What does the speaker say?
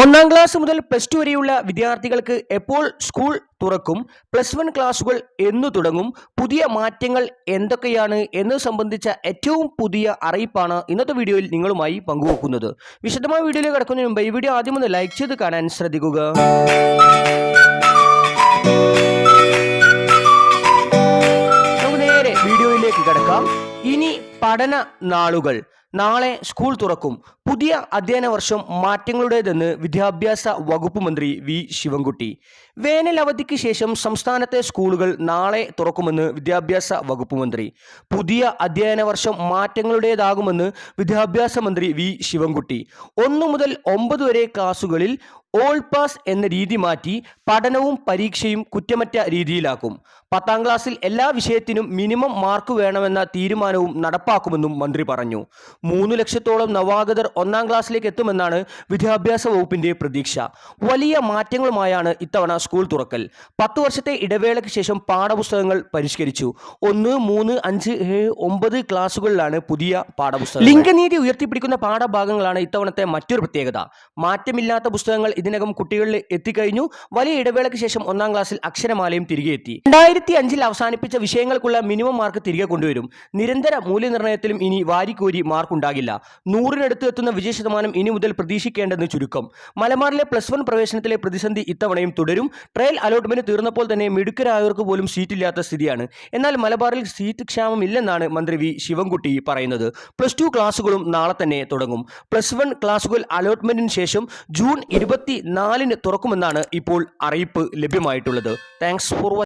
ഒന്നാം ക്ലാസ് മുതൽ plus two വരെയുള്ള വിദ്യാർത്ഥികൾക്ക് എപ്പോൾ സ്കൂൾ തുറക്കും? പ്ലസ് വൺ ക്ലാസുകൾ എന്നു തുടങ്ങും. പുതിയ മാറ്റങ്ങൾ എന്തൊക്കെയാണ് എന്നത് സംബന്ധിച്ച ഏറ്റവും പുതിയ അറിയിപ്പാണ് ഇന്നത്തെ വീഡിയോയിൽ നിങ്ങളുമായി പങ്കുവെക്കുന്നത്. വിശദമായ വീഡിയോയിൽ കിടക്കുന്നതിന് മുമ്പ് ഈ വീഡിയോ ആദ്യം ഒന്ന് ലൈക്ക് ചെയ്ത് കാണാൻ ശ്രദ്ധിക്കുക. നമുക്ക് നേരെ വീഡിയോയിലേക്ക് കിടക്കാം. ഇനി പഠന നാളുകൾ. നാളെ സ്കൂൾ തുറക്കും. പുതിയ അധ്യയന വർഷം മാറ്റങ്ങളുടേതെന്ന് വിദ്യാഭ്യാസ വകുപ്പ് മന്ത്രി വി ശിവൻകുട്ടി. വേനൽ അവധിക്ക് ശേഷം സംസ്ഥാനത്തെ സ്കൂളുകൾ നാളെ തുറക്കുമെന്ന് വിദ്യാഭ്യാസ വകുപ്പ് മന്ത്രി. പുതിയ അധ്യയന വർഷം മാറ്റങ്ങളുടേതാകുമെന്ന് വിദ്യാഭ്യാസ മന്ത്രി വി ശിവൻകുട്ടി. ഒന്നു മുതൽ ഒമ്പത് വരെ ക്ലാസുകളിൽ ഓൾ പാസ് എന്ന രീതി മാറ്റി പഠനവും പരീക്ഷയും കുറ്റമറ്റ രീതിയിലാക്കും. പത്താം ക്ലാസ്സിൽ എല്ലാ വിഷയത്തിനും മിനിമം മാർക്ക് വേണമെന്ന തീരുമാനവും നടപ്പാക്കുമെന്നും മന്ത്രി പറഞ്ഞു. മൂന്ന് ലക്ഷത്തോളം നവാഗതർ ഒന്നാം ക്ലാസ്സിലേക്ക് എത്തുമെന്നാണ് വിദ്യാഭ്യാസ വകുപ്പിന്റെ പ്രതീക്ഷ. വലിയ മാറ്റങ്ങളുമായാണ് ഇത്തവണ സ്കൂൾ തുറക്കൽ. പത്ത് വർഷത്തെ ഇടവേളയ്ക്ക് ശേഷം പാഠപുസ്തകങ്ങൾ പരിഷ്കരിച്ചു. ഒന്ന് മൂന്ന് അഞ്ച് ഏഴ് ഒമ്പത് ക്ലാസ്സുകളിലാണ് പുതിയ പാഠപുസ്തകം ലിംഗനീതി ഉയർത്തിപ്പിടിക്കുന്ന പാഠഭാഗങ്ങളാണ് ഇത്തവണത്തെ മറ്റൊരു പ്രത്യേകത. മാറ്റമില്ലാത്ത പുസ്തകങ്ങൾ ഇതിനകം കുട്ടികളിൽ എത്തിക്കഴിഞ്ഞു. വലിയ ഇടവേളയ്ക്ക് ശേഷം ഒന്നാം ക്ലാസ്സിൽ അക്ഷരമാലയും തിരികെ എത്തി. രണ്ടായിരത്തി അഞ്ചിൽ അവസാനിപ്പിച്ച വിഷയങ്ങൾക്കുള്ള മിനിമം മാർക്ക് തിരികെ കൊണ്ടുവരും. നിരന്തര മൂല്യനിർണയത്തിലും ഇനി വാരിക്കോരി മാർക്ക് ഉണ്ടാകില്ല നൂറിനടുത്ത് എത്തുന്ന വിജയ ശതമാനം ഇനി മുതൽ പ്രതീക്ഷിക്കേണ്ടെന്ന് ചുരുക്കം. മലബാറിലെ പ്ലസ് വൺ പ്രവേശനത്തിലെ പ്രതിസന്ധി ഇത്തവണയും തുടരും. ട്രയൽ അലോട്ട്മെന്റ് തീർന്നപ്പോൾ തന്നെ മിടുക്കരായവർക്ക് പോലും സീറ്റില്ലാത്ത സ്ഥിതിയാണ്. എന്നാൽ മലബാറിൽ സീറ്റ് ക്ഷാമം ഇല്ലെന്നാണ് മന്ത്രി വി ശിവൻകുട്ടി പറയുന്നത്. പ്ലസ് ടു ക്ലാസുകളും നാളെ തന്നെ തുടങ്ങും. പ്ലസ് വൺ ക്ലാസുകൾ അലോട്ട്മെന്റിന് ശേഷം ജൂൺ ഇരുപത്തി നാലിന് തുറക്കുമെന്നാണ് ഇപ്പോൾ അറിയിപ്പ് ലഭ്യമായിട്ടുള്ളത്. Thanks for